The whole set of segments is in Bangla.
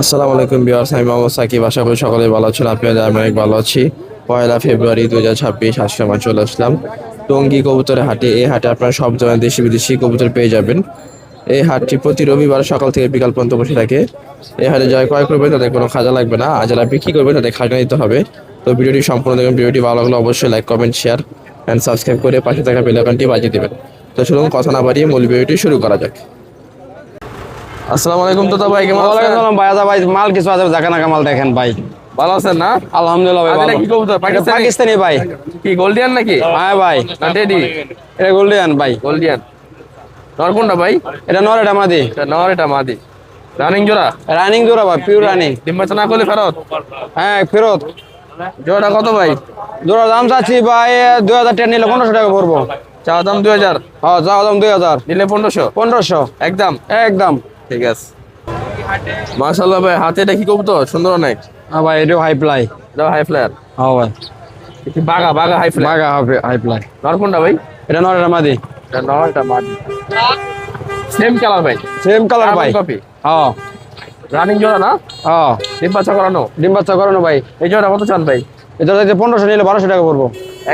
আসসালামু আলাইকুম বিয়ার্স আমি মোহাম্মদ সাকিব। আশা করি সকলে ভালো আছেন আপনাদের আমি অনেক ভালো আছি। পয়লা ফেব্রুয়ারি দু হাজার ছাব্বিশ আমরা চলে আসলাম টঙ্গী কবুতরের হাটে। এই হাটে আপনারা সব ধরনের দেশি বিদেশি কবুতর পেয়ে যাবেন। এই হাটটি প্রতি রবিবার সকাল থেকে বিকাল পর্যন্ত বসে থাকে। এই হাটে যারা ক্রয় করবে তাদের কোনো খাজা লাগবে না। আর যারা বিক্রি করবে তাদের খাজা দিতে হবে। তো ভিডিওটি সম্পূর্ণ দেখবেন ভিডিওটি ভালো লাগলে অবশ্যই like comment share and subscribe করে পাশে থাকা বেলাকানটি বাজিয়ে দেবেন। তো চলুন কথা না বাড়িয়ে মূল ভিডিওটি শুরু করা যাক। আসসালামু আলাইকুম তো ভাই কেমন আছেন? ওয়ালাইকুম ভাই ভাই মাল কিছু আছে জায়গা নাকা মাল দেখেন ভাই। ভালো আছেন না? আলহামদুলিল্লাহ ভাই ভালো। কি কবুতর? পাকিস্তানি? ভাই। কি গোল্ডিয়ান নাকি? হ্যাঁ ভাই। না টেডি। এটা গোল্ডিয়ান ভাই। গোল্ডিয়ান। নর কোনটা ভাই? এটা নর এটা মাদি। এটা নর এটা মাদি। রানিং জোড়া? রানিং জোড়া ভাই পিওর রানিং। ডিম্বাচা না করলে ফেরত? হ্যাঁ ফেরত। জোড়াটা কত ভাই? জোড়া দাম চাচ্ছি ভাই দুই হাজার টাকা নিলে পনেরোশো টাকা পড়ব। চা দাম দুই হাজার? হ্যাঁ যাওয়া দাম দুই হাজার। নিলে পনেরোশো? পনেরোশো। একদম? একদম। ঠিক আছে। মাশাল্লাহ ভাই হাতে এটা কি কবুতর? সুন্দর অনেক হ্যাঁ ভাই এটাও হাই প্লাই এটা হাই ফ্লায়ার হ্যাঁ ভাই। বাগা বাগা হাই ফ্লায়ার বাগা হাই প্লাই নর কোনটা ভাই? এটা নর এটা মাদি। এটা নর এটা মাদি। সেম কালার ভাই? সেম কালার ভাই। কপি হ্যাঁ। রানিং জোড়া না? হ্যাঁ। ডিম্বাচা করানো? ডিম বাচ্চা করানো ভাই। এই জোড়া কত চান ভাই? এটা যাচ্ছে পনেরোশো নিলে বারোশো টাকা পড়ব।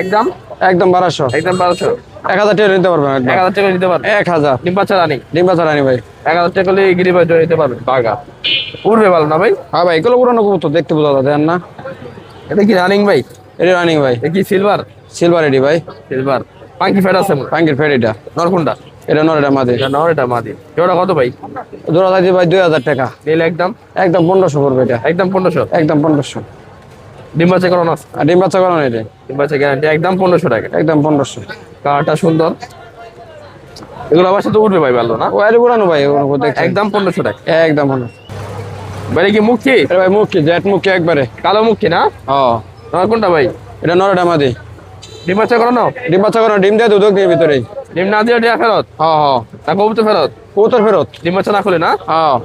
একদম? একদম বারোশো। একদম বারোশো। এক হাজার টাকা নিতে পারবেন এক হাজার টাকা নিতে পারবে এক হাজার। ডিম্বাচা রানিং? ডিম বাচ্চা রানি ভাই। এক হাজার টাকা হলে গিরিবাজ জয় নিতে পারবেন বাগা উড়বে ভালো না ভাই? হ্যাঁ ভাই এগুলো পুরানো কবুতর দেখতে বোঝা যায় দেন না। এটা কি রানিং ভাই? এটা রানিং ভাই? এটা কি সিলভার সিলভার এডি ভাই। সিলভার পাঙ্কি ফেট আছে পাঙ্কির ফেড এটা। নরকুন্ডা এটা নর এটা মাদি। এটা নর এটা মাদি। জোড়া কত ভাই? জোড়া চাইছি ভাই দুই হাজার টাকা। নিলে একদম? একদম পনেরোশো পড়বে এটা। একদম পনেরোশো? একদম পনেরোশো। ডিম্বাচা করানো আছে? ডিম বাচ্চা করানো এটা। ডিম্বাচা গ্যারান্টি একদম পনেরোশো টাকা। একদম পনেরোশো। কালারটা সুন্দর। এগুলো আবার সাথে উঠবে ভাই ভালো না? ও এটা পুরানো ভাই একদম পনেরোশো টাকা। একদম পনেরোশো। ভাই কি মুখি ভাই মুখি জেট মুখি একবারে। কালো মুখি না? ও। নরকুন্ডা ভাই? এটা নর এটা মাদি ডিম্বাচা করানো? ডিম বাচ্চা করানো ডিম দিয়ে দুধ দিয়ে ভিতরেই ডিম না দিয়ে ডিয়া ফেরত? হ্যাঁ হ্যাঁ না কবুতর ফেরত? কবুতর ফেরত। ডিম্বাচা না খুলে না? হ্যাঁ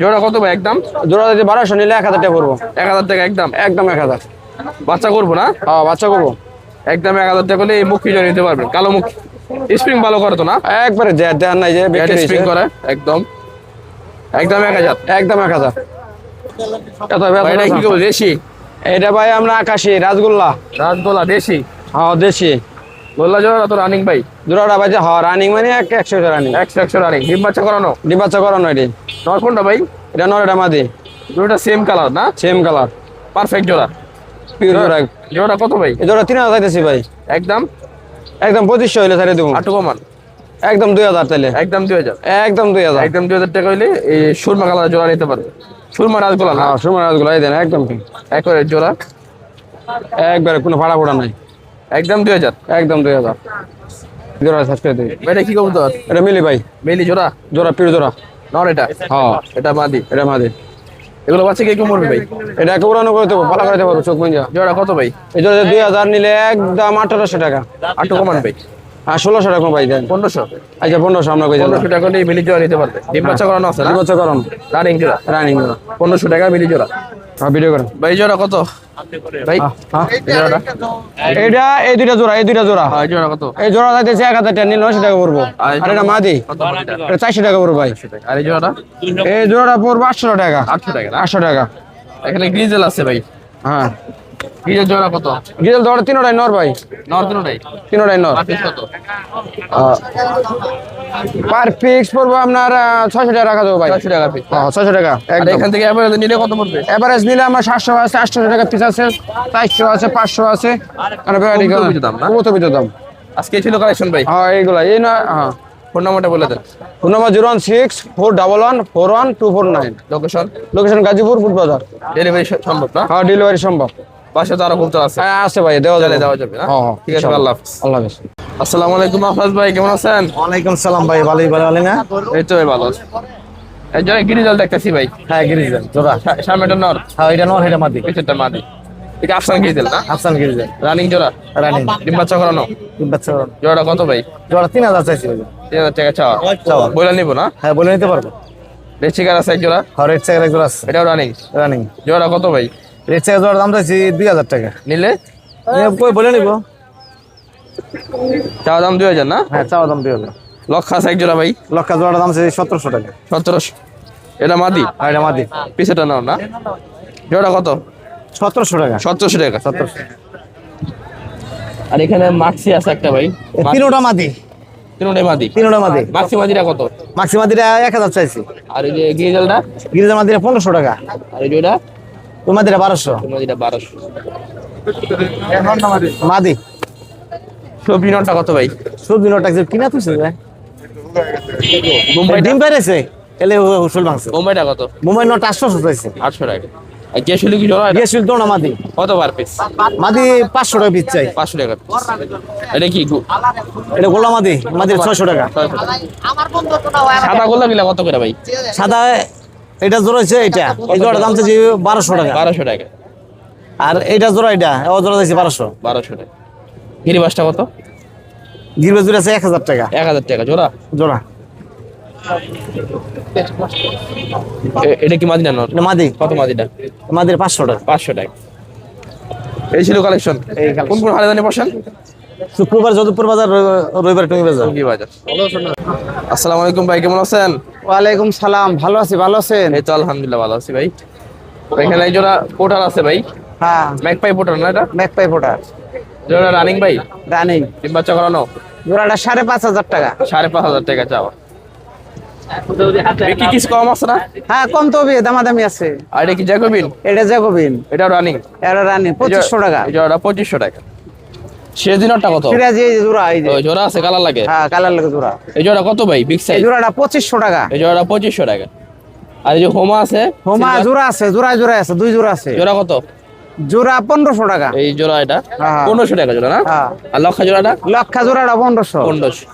জোড়া কত ভাই একদম? জোড়া চাইছি বারোশো নিলে এক হাজার টাকা পড়ব এক হাজার টাকা একদম? একদম এক হাজার। বাচ্চা করব না? হ্যাঁ বাচ্চা করব। একদম এক হাজার টাকা করলে এই মুখি জয় নিতে পারবেন। কালো মুখি স্প্রিং ভালো করে তো না? একবারে জেট দেন নাই যে স্প্রিং করে একদম। একদম এক হাজার। একদম এক হাজার। এত ভাই, এটা কি। করব দেশি? এটা ভাই আমরা আকাশি রাসগোল্লা রাসগোলা দেশি? হ্যাঁ দেশি। গোল্লা জোড়া তো রানিং ভাই? জোড়াটা ভাই যে হ রানিং মানে এক একশো রানিং একশো একশো রানিং ডিম বাচ্চা করানো? ডিম বাচ্চা করানো এটি। নর কোনটা ভাই? এটা নর এটা মাদি। দুটোটা সেম কালার না? সেম কালার পারফেক্ট জোড়া। পিওর জোড়া জোড়া। কত ভাই? জোড়া তিন হাজার চাইতেছি ভাই। একদম? একদম পঁচিশশো হইলে ছাড়ে দেবো। আটু কমান একদম দুই হাজার তাইলে। একদম দুই হাজার। একদম দুই হাজার। একদম দুই হাজার টাকা হইলে এই সুরমা কালার জোড়া নিতে পারবে সুরমা রাসগোলা না? হ্যাঁ সময় রাসগোল্লা এই দেন একদম। একবারে জোড়া। একবারে কোনো ভাড়া ফোড়া নাই। একদম দুই হাজার। একদম দুই হাজার। জোড়া সার্চ করে দিবি। এটা কি কবুতর? এটা মিলি ভাই। মেলি জোড়া? জোড়া পিওর জোড়া। নর এটা? হ্যাঁ। এটা মাদি। এটা মাদি। এগুলো বাচ্চা কে মরবে ভাই? এটা একে উড়ানো করে দেবো পালা করে দেবো চোখ মঞ্জা জোড়া কত ভাই? এই জোড়া দুই হাজার নিলে একদম আঠারোশো টাকা। আটু কমান ভাই। আর ষোলোশো টাকা দেন। পনেরোশো। আচ্ছা পনেরোশো আমরা কই পনেরোশো টাকা হলে মিলি জোড়া নিতে পারবে। ডিম বাচ্চা করানো আছে বছর রানিং জোড়া। রানিং জোড়া। পনেরোশো টাকা মিলি জোড়া। হ্যাঁ ভিডিও করেন। ভাই জোড়া কত? ভাই হ্যাঁ জোড়াটা? এইটা এই দুইটা জোড়া এই দুইটা জোড়া। হ্যাঁ, এই জোড়া কত? এই জোড়া যাইতেছে এক হাজার টাকা পড়ব। আর এটা মাদি? চারশো টাকা পড়ব ভাই। আর এই জোড়াটা? এই জোড়াটা পড়ব আটশো টাকা। আটশো টাকা আটশো টাকা। এখানে গ্রিজেল আছে ভাই। হ্যাঁ। গ্রিজেল জোড়া কত? ডিজেল দৌড় তিনোটাই নর ভাই। নর দুটোটাই তিনোটাই নর। কত? পার পিক্স পড়ব আপনার ছয়শো টাকা রাখা দেবো ভাই। ছয়শো টাকা পিস হ্যাঁ ছয়শো টাকা এখান থেকে এবারে নিলে কত পড়বে? এভারেজ নিলে আমার সাতশো আছে আটশো টাকা পিস আছে চারশো আছে পাঁচশো আছে। দাম দাম আজকে ছিল কালেকশন ভাই। হ্যাঁ এইগুলা এই না হ্যাঁ। ফোন নাম্বারটা বলে দেন। Phone number zero one six four double one four one two four nine. Location location Gazipur foot বাজার ডেলিভারি সম্ভব না? হ্যাঁ ডেলিভারি সম্ভব। বাসা তো আরও কবুতর আছে। হ্যাঁ আছে ভাই দেওয়া যাবে। দেওয়া যাবে না? হ্যাঁ, হ্যাঁ, ঠিক আছে আল্লাহ হাফিজ। আল্লাহ হাফেজ। আসসালামু আলাইকুম আফরাজ ভাই কেমন আছেন? ওয়ালাইকুম সালাম ভাই ভালোই ভালো আছেন না? এই তো ভালো আছি। এই জন্য গিরিজাল দেখতেছি ভাই। হ্যাঁ জোড়া। সামনেটা নর। হ্যাঁ এটা নর এটা মাদি। মাদি। এটা আফসান গিরিজাল না? আফসান রানিং জোড়া? রানিং। ডিম বাচ্চা করানো? বাচ্চা জোড়াটা কত ভাই? জোড়া তিন হাজার চাইছি ভাই। তিন হাজার টাকা চাওয়া। চাওয়া। বলে নিবো না? হ্যাঁ বলে নিতে পারব। রেড চিকার আছে এক জোড়া? হ্যাঁ রেড চেকার জোড়া আছে। এটাও রানিং। রানিং। জোড়া কত ভাই? চেকার জোড়ার দাম চাইছি দুই হাজার টাকা। নিলে? কই বলে নিব। চাওয়া দাম দুই হাজার না? হ্যাঁ চাওয়া দাম দুই হাজার। লক্ষ এক জোড়া ভাই। লক্ষা জোড়ার দাম চাইছি সতেরোশো টাকা। সতেরোশো। এটা মাদি? আর এটা মাদি। পিছেটা নাও না। জোড়া কত? সতেরোশো টাকা। সতেরোশো টাকা। সতেরোশো। আর এখানে মাক্সি আছে একটা ভাই। তিনোটা মাদি। তিনটাই মাদি? তিনোটা মাদি। মাক্সি মাদিটা কত? মাক্সি মাদিটা এক হাজার চাইছি। আর এই যে গিরিজালটা? গিরিজার মাদিটা পনেরোশো টাকা। আর এই যেটা মাদিটা বারোশো? মাদি। সবজি নটটা কত ভাই? সবজি কিনা তুলছে ভাই ডিম পেরেছে এলে হুসুল ভাঙছে মুম্বাইটা কত? মুম্বাই নোট আটশোশো চাইছে আটশো টাকা। আর গেছিল কি জোড়া? এটা? দোনা মাদি। কত পার পিস মাদি পাঁচশো টাকা পিস চাই। পাঁচশো টাকা এটা কি এটা গোলা মাদি। মাদির ছয়শো টাকা। সাদা গিলা কত করে ভাই? সাদা এটা জোড়া হচ্ছে এটা। এই জোড়ার দাম চাইছি বারোশো টাকা। বারোশো টাকা। আর এইটা জোড়া এটা ও জোড়া চাইছি বারোশো। বারোশো টাকা। গিরিবাসটা কত? গিরবে জোড়া আছে এক হাজার টাকা। এক হাজার টাকা জোড়া? জোড়া। এটা কি মাদিনা নট? এটা মাদি। কত মাদিটা মাদির পাঁচশো টাকা। পাঁচশো টাকা। এই ছিল কালেকশন এই কোন কোন হারে জানি বসেন? শুক্রবার যদুপুর বাজার রবিবার টুঙ্গি বাজার। টঙ্গী বাজার। আসসালামু আলাইকুম ভাই কেমন আছেন? ওয়ালাইকুম সালাম ভালো আছি ভালো আছেন? এই তো আলহামদুলিল্লাহ ভালো আছি ভাই। এখানে জোড়া পোটার আছে ভাই। হ্যাঁ। ম্যাকপাই পোটার না এটা? ব্যাক পাই জোড়া রানিং ভাই? রানিং ডিম বাচ্চা করানো? জোড়াটা সাড়ে পাঁচ হাজার টাকা। সাড়ে পাঁচ হাজার টাকা চাওয়া বিক্রি কিছু কম আছে না? হ্যাঁ কম তো হবে দামাদামি আছে। আর এটা কি জ্যাকোবিন এটা জ্যাকোবিন এটা রানিং এটা রানিং পঁচিশশো টাকা। পঁচিশশো টাকা। শেষ দিনটা কত? সিরাজি জোড়া এই যে। জোড়া আছে কালার লাগে? হ্যাঁ কালার লাগে জোড়া। এই জোড়া কত ভাই বিগ এই জোড়াটা পঁচিশশো টাকা। এই জোড়াটা পঁচিশশো টাকা। আর এই যে হোমা আছে হোমা জোড়া আছে জোড়া জোড়া আছে দুই জোড়া আছে। জোড়া কত? জোড়া পনেরোশো টাকা। এই জোড়া এটা? হ্যাঁ। পনেরোশো টাকা জোড়া না? হ্যাঁ। আর লক্ষা জোড়াটা? লক্ষা জোড়াটা পনেরোশো। পনেরোশো।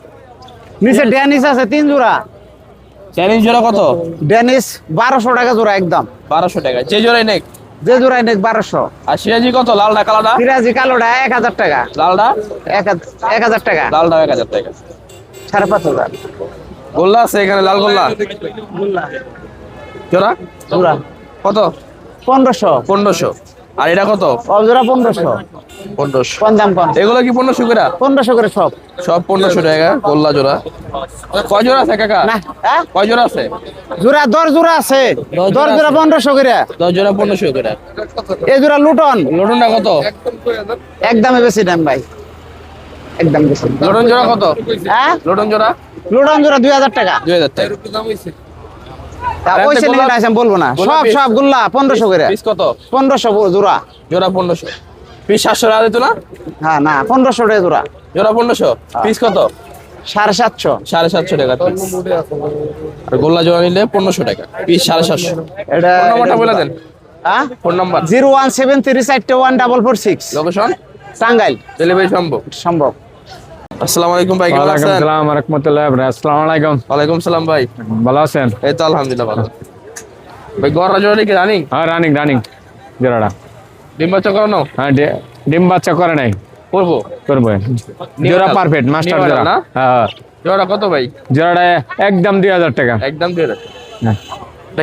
নিচে ড্যানিস আছে তিন জোড়া। চাইনিজ জোড়া কত? ড্যানিস বারোশো টাকা জোড়া একদম। বারোশো টাকা। যে জোড়াই নেক যে জোড়াই নেক বারোশো। আর সিরাজি কত? লালডা কালোডা? সিরাজি কালোডা এক হাজার টাকা। লালডা? এক হাজার- টাকা। লালডা এক হাজার টাকা। সাড়ে পাঁচ হাজার। গোল্লা আছে এখানে লাল গোল্লা। জোড়া? জোড়া। কত? পনেরোশো। পনেরোশো। আর এটা কত? জোড়া পনেরোশো। পনেরোশো। দাম কোন এগুলো কি পনেরোশো করে? পনেরোশো করে সব। সব পনেরোশো টাকা গোল্লা জোড়া। কয় জোড়া আছে কাকা? না হ্যাঁ? কয় জোড়া আছে? জোড়া দশ জোড়া আছে। দশ জোড়া পনেরোশো করে। দশ জোড়া পনেরোশো করে। এই জোড়া লুটন। লটনটা কত? একদমে বেশি দাম ভাই। একদম বেশি লটন জোড়া কত? হ্যাঁ? লটন জোড়া? লুটন জোড়া দুই হাজার টাকা। দুই হাজার টাকা। ওই একটা ছেলে বলব না। সব সব গুল্লা পনেরোশো করে। কত? পনেরোশো জোড়া। জোড়া পনেরোশো। পিস সাতশো টাকা দিত না? হ্যাঁ না পনেরোশো টাকা জোড়া। জোড়া পনেরোশো? পিস কত? সাড়ে সাতশো। সাড়ে সাতশো টাকা পিস আর গোল্লা জোড়া নিলে পনেরোশো টাকা। পিস সাড়ে সাতশো। এটা ফোন নাম্বারটা বলে দেন। হ্যাঁ phone number. Zero one seven three চারটে one double four six. Location? Tangail. Delivery সম্ভব। সম্ভব। আসসালামু আলাইকুম ভাই কেমন ওয়ালাইকুম আছেন? সালাম রহমতুল্লাহ আসসালামু আলাইকুম। ওয়ালাইকুম সালাম ভাই। ভালো আছেন? এই তো আলহামদুলিল্লাহ ভালো। ভাই গড়া জোড়া কি রানিং হ্যাঁ রানিং রানিং জোড়াটা। ডিম বাচ্চা করানো? হ্যাঁ ডিম বাচ্চা করে নাই। করব। করব জোড়া পারফেক্ট মাস্টার জোড়া। না? হ্যাঁ জোড়া কত ভাই? জোড়াটা একদম দুই হাজার টাকা। একদম হাজার হ্যাঁ।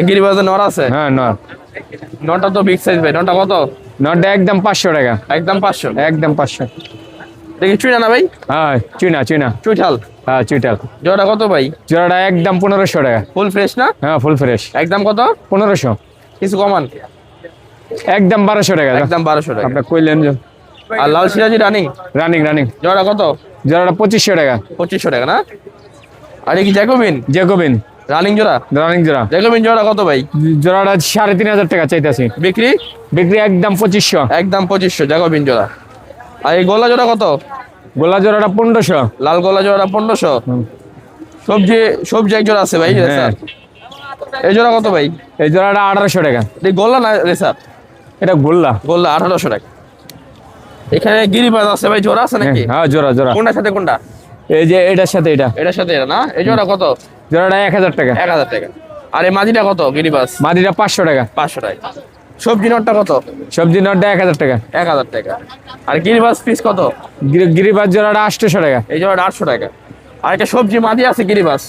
গিরিবাজে নর আছে? হ্যাঁ নর। নটা তো বিগ সাইজ ভাই নটা কত? একদম পাঁচশো টাকা। একদম পাঁচশো। একদম পাঁচশো। দেখি চুই না ভাই? হ্যাঁ চুইনা চুইনা। চুইঠাল। হ্যাঁ চুইটাল জোড়া কত ভাই? জোড়াটা একদম পনেরোশো টাকা। ফুল ফ্রেশ না? হ্যাঁ ফুল ফ্রেশ। একদম কত? পনেরোশো। কিছু কমান। একদম বারোশো টাকা একদম বারোশো টাকা। আপনার কইলেন আর লাল সিরাজি রানিং? Running running. জোড়া কত? জোড়াটা পঁচিশশো টাকা। পঁচিশশো টাকা না? আর কি জ্যাকোবিন? জেকোবিন রানিং জোড়া? রানিং জোড়া। জ্যাকোবিন জোড়া কত ভাই? জোড়াটা সাড়ে তিন হাজার টাকা চাইতেছি। বিক্রি? বিক্রি একদম পঁচিশশো। একদম পঁচিশশো জ্যাকোবিন জোড়া। আর এই গোলা জোড়া কত? গোলা জোড়াটা পনেরোশো। লাল গোলা জোড়া পনেরোশো। সবজি সবজি এক জোড়া আছে ভাই হ্যাঁ। রেসার? এই জোড়া কত ভাই? এই জোড়াটা আঠারোশো টাকা। এই গোল্লা না রেসার? এটা গোল্লা। গোল্লা আঠারোশো টাকা। এখানে গিরিবাজ আছে ভাই জোড়া আছে নাকি? হ্যাঁ জোড়া জোড়া। কোনটার সাথে কোনটা? এই যে এটার সাথে এটা। এটার সাথে এটা না? এই জোড়া কত? জোড়াটা এক হাজার টাকা। এক হাজার টাকা। আর এই মাঝিটা কত গিরিবাজ? মাদিটা পাঁচশো টাকা। পাঁচশো টাকা। সবজি নোটটা কত? সবজি নটটা এক হাজার টাকা। এক হাজার টাকা। আর গিরিবাজ পিস কত? গিরি- গিরিবাজ জোড়াটা আটশোশো টাকা। এই জোড়াটা আটশো টাকা। আর একটা সবজি মাদি আছে গিরিবাজ।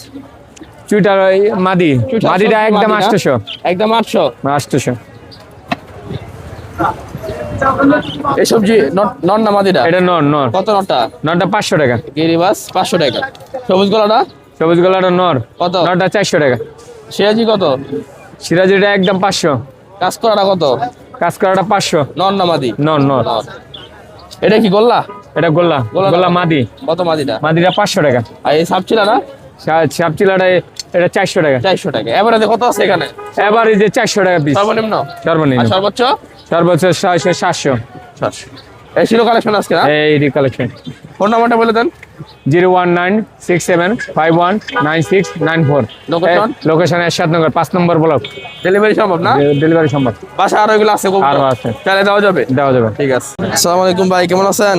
চুইটার ওই মাদি। মাদিটা একদম? আটশোশো একদম আটশো? আটশোশো এই সবজি নন না মাদিটা? এটা নর নর কত নটটা? নটটা পাঁচশো টাকা। গিরিবাজ পাঁচশো টাকা। সবুজ গলাটা? সবুজ গোলাটা নর কত? নটটা চারশো টাকা। সিরাজি কত? সিরাজিটা একদম পাঁচশো। কাজ করাটা কত? কাজ করাটা পাঁচশো। নন না মাদি? নন নন এটা কি গোল্লা? এটা গোল্লা গোল্লা মাদি? কত মাদিটা? মাদিটা পাঁচশো টাকা। আর এই না? সাপচিলাটা এটা চারশো টাকা। চারশো টাকা। এবারে কত আছে এখানে? যে চারশো টাকা পিস সর্বনিম্ন? সর্বনিম্ন। সর্বোচ্চ? সর্বোচ্চ সাতশো। সাতশো এই ছিল কালেকশন আজকে এই কালেকশন ফোন নাম্বারটা বলে দেন। Zero one nine six seven five one nine six nine four? Location Ershadnagar পাঁচ নম্বর ব্লক ডেলিভারি সম্ভব না? ডেলিভারি সম্ভব। বাসা আরও এগুলো আছে আরও আছে। চাইলে দেওয়া যাবে? দেওয়া যাবে। ঠিক আছে। আসসালামু আলাইকুম ভাই কেমন আছেন?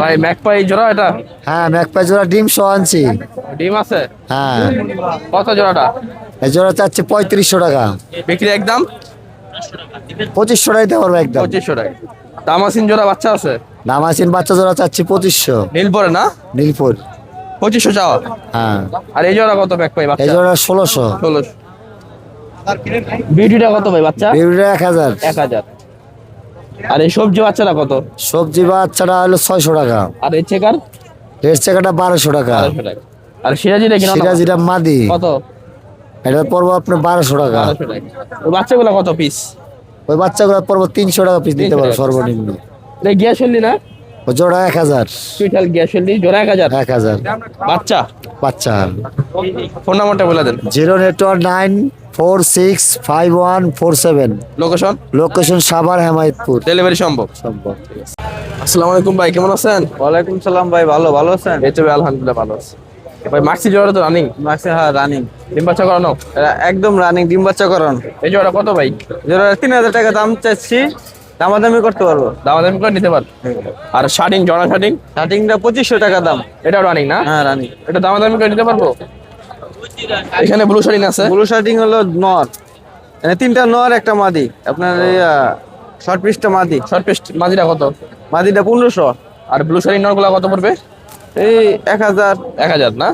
ভাই ম্যাক পাই জোড়া এটা? হ্যাঁ ম্যাকপাই জোড়া ডিম সহ আনছি। ডিম আছে? হ্যাঁ। কত জোড়াটা? এই জোড়া চাচ্ছে পঁয়ত্রিশশো টাকা। বিক্রি একদম? পঁচিশশো টাকা দিতে পারব একদম। পঁচিশশো টাকা। দামাসিন জোড়া বাচ্চা আছে? নামাসিন বাচ্চা জোড়া চাচ্ছি পঁচিশশো। নীল পরে না? নীলপুর পঁচিশশো চাওয়া হ্যাঁ। আর এই জোড়া কত ব্যাক পাই এই জোড়া ষোলোশো। ষোলোশো। বিউটিটা কত ভাই বাচ্চা? বেবিটা এক হাজার। এক হাজার। আর এই সবজি বাচ্চাটা কত? সবজি বাচ্চাটা হলো ছয়শো টাকা। আর এই চেকার রেড চেকাটা বারোশো টাকা। আর সিরাজিটা কিনা সিরাজিটা মাদি। কত? এটা পড়ব আপনার বারোশো টাকা। ওই বাচ্চাগুলো কত পিস ওই বাচ্চাগুলো পড়ব তিনশো টাকা পিস দিতে 300 পারব সর্বনিম্ন। না? জোড়া এক হাজার। জোড়া এক হাজার? এক হাজার। বাচ্চা? বাচ্চা। ফোন নাম্বারটা বলে দেন। Zero network nine four six five one four seven. Location location Savar Hemayetpur. Delivery সম্ভব। সম্ভব। আসসালামু আলাইকুম ভাই কেমন আছেন? ওয়ালাইকুম সালাম ভাই ভালো ভালো আছেন? এই তো ভাই, আলহামদুলিল্লাহ ভালো আছি। ভাই মাক্সি জোড়া তো রানিং হ্যাঁ রানিং ডিম বাচ্চা করানো? একদম রানিং ডিম বাচ্চা করান। এই জোড়া কত ভাই? যেটা তিন হাজার টাকা দাম চাচ্ছি দামাদামি করতে পারব। দামাদামি করে নিতে পার আর শার্টিং জড়া শার্টিং? স্টার্টিংটা পঁচিশশো টাকা দাম। এটা রানিং না? হ্যাঁ রানিং এটা দামাদামি করে নিতে পারব? এখানে ব্লু শার্টিং আছে? ব্লু শার্টিং হলো নর। মানে তিনটা নর একটা মাদি। আপনার শর্ট পিসটা মাদি। শর্ট পেস্ট মাঝিটা কত? মাদিটা পনেরোশো। আর ব্লু শার্টিং নরগুলা কত পড়বে? এই এক হাজার। এক হাজার না।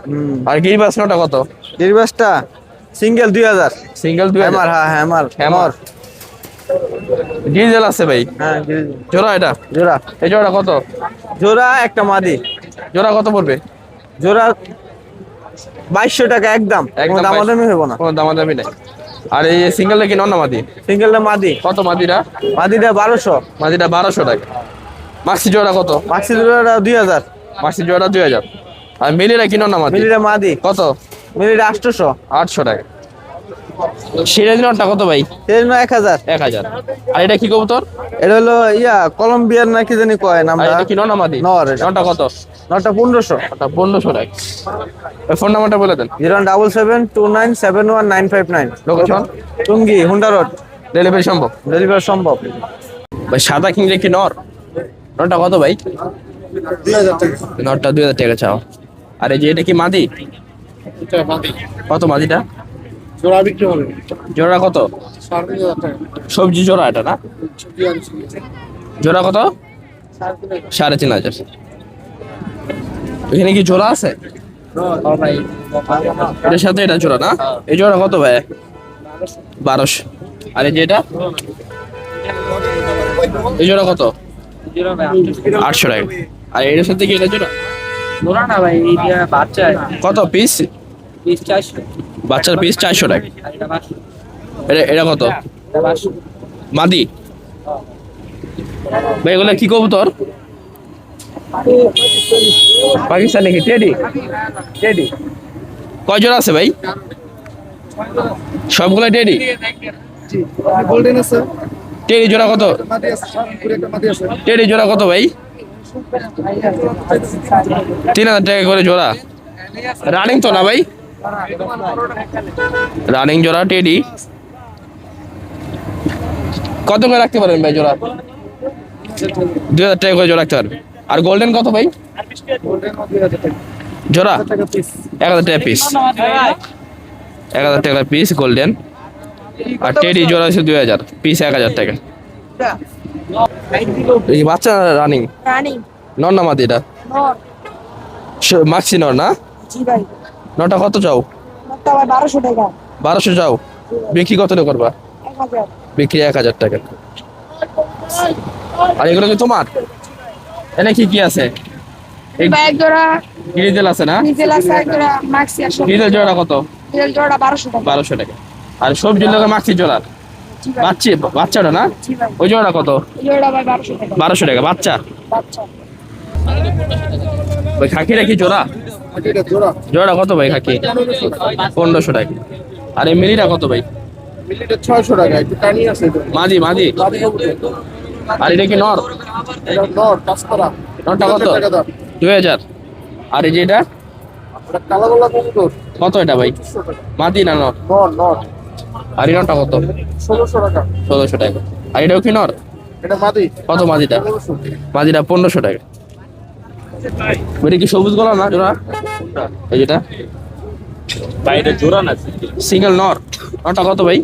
আর গিরিবাস নটা কত? গিরিবাসটা সিঙ্গেল দুই হাজার। সিঙ্গেল দুই হাজার? হ্যাঁ হ্যামার হ্যামার ডিজেল আছে ভাই? হ্যাঁ জোড়া এটা? জোড়া। এই জোড়া কত? জোড়া একটা মাদি। জোড়া কত পড়বে? জোড়া বাইশশো টাকা একদম। একদম দামাদামি হইব না। কোনো দামাদামি নাই। আর এই সিঙ্গেল কি নন মাদি? সিঙ্গেলটা মাদি। কত মাদিরা মাদিটা বারোশো। মাদিটা বারোশো টাকা। মাক্সি জোড়া কত? মাক্সি জোড়াটা দুই হাজার। মাক্সি জোড়া দুই হাজার। আর মিলিরা কি না মাদি? মিলিটা মাদি। কত? মিলিটা আটশোশো। আটশো টাকা। সিরাজ নটটা কত ভাই? হাজার। এক হাজার। আর এটা কি কবুতর? এটা হলো ইয়া কলম্বিয়ার না কি জানি কয় নামটা? এটা কি নন না নর। নটটা কত? নটা পনেরোশো। ওটা পনেরোশো টাকা। ফোন নাম্বারটা বলে দেন। Zero double seven two nine seven one nine five nine. Location Tongi Honda road. Delivery সম্ভব? ডেলিভারি সম্ভব। ভাই সাদা কিংলে কি নর? নটটা কত ভাই? নটটা দুই হাজার টাকা চাও। আর এই যে এটা কি মাদি। কত মাদিটা? জোড়া বিক্রি হবে। জোড়া কত? সবজি জোড়া এটা না? জোড়া কত? সাড়ে তিন হাজার। এখানে কি জোড়া আছে? এটার সাথে এটা জোড়া না? এই জোড়া কত ভাই? বারোশো। আর এই যে এটা? এই জোড়া কত? আটশো টাকা। আর এটার সাথে কি এটা জোড়া? বলো না ভাই বাচ্চা। কত পিস বাচ্চার পিস চারশো টাকা। এটা এটা কত? মাদি? ভাই এগুলো কি কবুতর? পাকিস্তানি কি? টেডি? টেডি। কয় জোড়া আছে ভাই? সবগুলো টেডি? গোল্ডেন আছে। টেডি জোড়া কত? মাটি আছে পুরো একটা মাটি আছে। টেডি জোড়া কত ভাই? তিন হাজার টাকা করে জোড়া। রানিং তো না ভাই? রানিং জোড়া টেডি। কত করে রাখতে পারেন ভাই জোড়া? দুই হাজার টাকা করে জোড়া রাখতে পারবেন। আর গোল্ডেন কত ভাই? জোড়া? এক হাজার টাকা পিস এক হাজার টাকা পিস গোল্ডেন আর টেডি জোড়া হচ্ছে দুই হাজার। পিস এক হাজার টাকা। এই বাচ্চা রানিং রানিং নর না মাদি এটা? মাক্সি নর না? জি ভাই। নটা কত চাও? বারোশো টাকা। বারোশো চাও? বিক্রি কত করবা? বিক্রি এক হাজার টাকা। আর এগুলো কি তোমার? এনে কি কি আছে? গ্রিজেল না? জোড়া গ্রিজেল জোড়া কত? বারোশো টাকা। আর লোকে জোড়া। বাচ্চাটা না? ওই জোড়া কত? বারোশো টাকা। বাচ্চা? ওই খাকিটা কি জোড়া? জোড়া। কত ভাই খাকি? পনেরোশো টাকা। আর এই মিলিটা কত ভাই? ছয়শো টাকা একটু টানি আছে মাদি মাদি আর এটা কি নর? নরটা কত? দুই হাজার আর এই যে এটা? কত এটা ভাই? মাদি না নর? নর নর। আর এই নরটা কত? ষোলোশো টাকা। ষোলোশো টাকা। আর এটাও কি নর? এটা মাদি কত মাদিটা মাদিটা পনেরোশো টাকা। এটা কি সবুজ গলা না জোড়া? এই যেটা? বাইরে জোড়া না সিঙ্গেল? নর নরটা কত ভাই?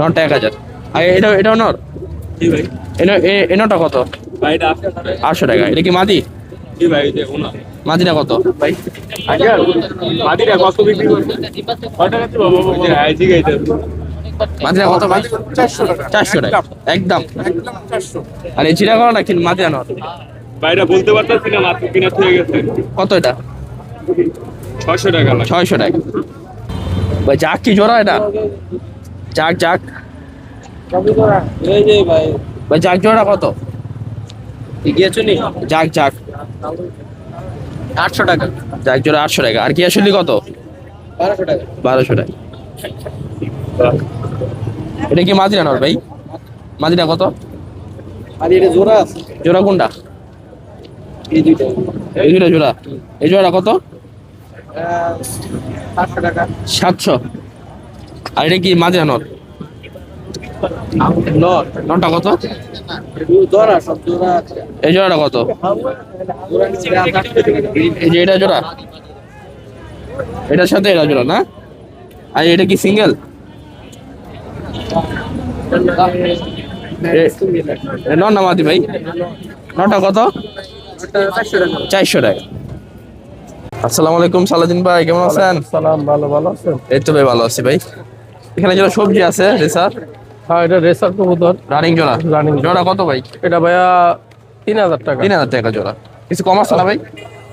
নরটা এক হাজার। আর এটা এটাও নর জি এ- এ কত? আটশো টাকা। এটা কি মাদি? মাদিটা কত? ভাই মাদিরা কত বিক্রি ভাই? চারশো টাকা। একদম। একদম আর এই চিরা করা না কিন্তু মাদিরা নর বাইরে বলতে পারতাছি না মাত্র কিনা হয়ে গেছে। কত এটা? ছয়শো টাকা ছয়শো টাকা। ভাই যাক কি জোড়া এটা? যাক যাক। ভাই ভাই যাক জোড়া কত? গিয়েছো নি যাক যাক। আটশো টাকা। যাক জোড়া আটশো টাকা। আর কি আসলে কত? বারোশো টাকা। বারোশো টাকা। এটা কি মাদিরা নর ভাই? মাদিরা কত? আর এটা জোড়া জোড়া কোনটা? এই দুইটা। এই দুটা জোড়া। এই জোড়া কত? টাকা। সাতশো। আর এটা কি মাদিরা নর? নরটা কত? এই জোড়াটা কত? এই যে এটা জোড়া। এটার সাথে এটা জোড়া না? আর এটা কি সিঙ্গেল? নর না মাদি ভাই? নটা কত? চারশো টাকা। আসসালামু আলাইকুম সালাদিন ভাই কেমন আছেন? সালাম ভালো ভালো আছেন? এই তো ভাই ভালো আছি ভাই। এখানে যারা সবজি আছে রেসার? হ্যাঁ এটা রেসার কবুতর। রানিং জোড়া। Running জোড়া। কত ভাই? এটা ভাইয়া তিন হাজার টাকা। তিন হাজার টাকা জোড়া। কিছু কম আছে না ভাই?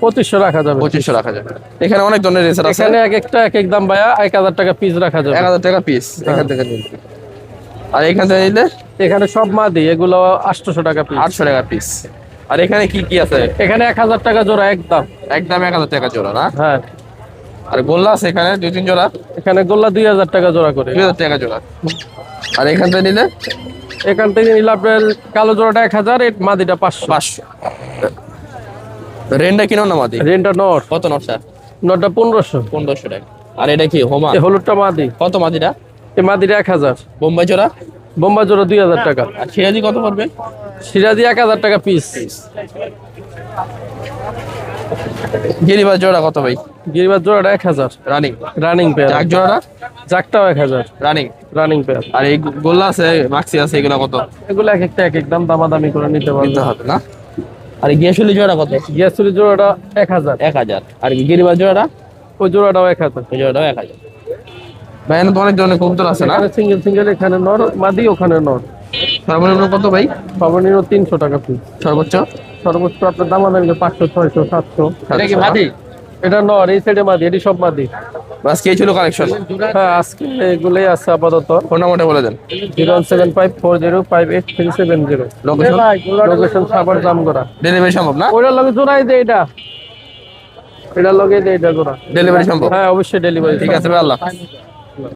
পঁচিশশো রাখা যাবে। পঁচিশশো রাখা যাবে। এখানে অনেক ধরনের রেসার আছে। এখানে এক একটা এক এক দাম ভাইয়া এক হাজার টাকা পিস রাখা যাবে। এক হাজার টাকা পিস এখান থেকে আর এখান থেকে নিলে? এখানে সব মা মাদি এগুলো আটশোশো টাকা পিস আটশো টাকা পিস আর এখানে কি কি আছে? এখানে এক হাজার টাকা জোড়া একদম। একদম এক হাজার টাকা জোড়া না? হ্যাঁ। আর গোল্লা আছে এখানে দুই তিন জোড়া? এখানে গোল্লা দুই হাজার টাকা জোড়া করে। দুই হাজার টাকা জোড়া। আর এখান থেকে নিলে? এখান থেকে নিলে আপনার কালো জোড়াটা এক হাজার এর মাদিটা পাঁচশো। পাঁচশো। রেনটা কিনো না মাদি? রেনটা নট কত নট স্যার? নটটা পনেরোশো। পনেরোশো টাকা। আর এটা কি হোমা? হলুদটা মাদি। কত মাদিটা? এই মাদিটা এক হাজার। বোম্বাই জোড়া? বোম্বা জোড়া দুই হাজার টাকা। আর সিরাজি কত পড়বে? সিরাজি এক হাজার টাকা পিস গিরিবাজ জোড়া কত ভাই? গিরিবার জোড়াটা এক হাজার। রানিং রানিং পেয়ার জাক জোড়াটা। জাকটাও এক হাজার। রানিং রানিং পেয়ার আর এই গোল্লা আছে মাক্সি আছে এগুলো কত? এগুলো এক একটা এক এক দাম দামাদামি করে নিতে পারবে। হবে না? আর গিয়াশুলি জোড়া কত? গ্যাসুরি জোড়াটা এক হাজার। এক হাজার। আর গিরিবাজ জোড়াটা? ওই জোড়াটাও এক হাজার। ওই জোড়াটাও এক হাজার। ভাই এখানে তো অনেক ধরনের কবুতর আছে না? সিঙ্গেল সিঙ্গেল এখানে নর মাদি ওখানে নর। সর্বনিম্ন কত ভাই? সর্বনিম্ন তিনশো টাকা পিস সর্বোচ্চ? সর্বোচ্চ আপনার দাম আনেন পাঁচশো ছয়শো সাতশো। এটা কি মাদি? এটা নর এই সাইডে মাদি এটি সব মাদি। বাস কে ছিল কালেকশন হ্যাঁ আজকে এগুলোই আছে আপাতত। ফোন নাম্বারটা বলে দেন। Zero seven five four zero five eight three seven zero. Location location Savar দাম করা ডেলিভারি সম্ভব না? ওইটার লগে জোড়াই দে এটা। এটার লগে দে এটা জোড়া। ডেলিভারি সম্ভব? হ্যাঁ অবশ্যই ডেলিভারি ঠিক আছে আল্লাহ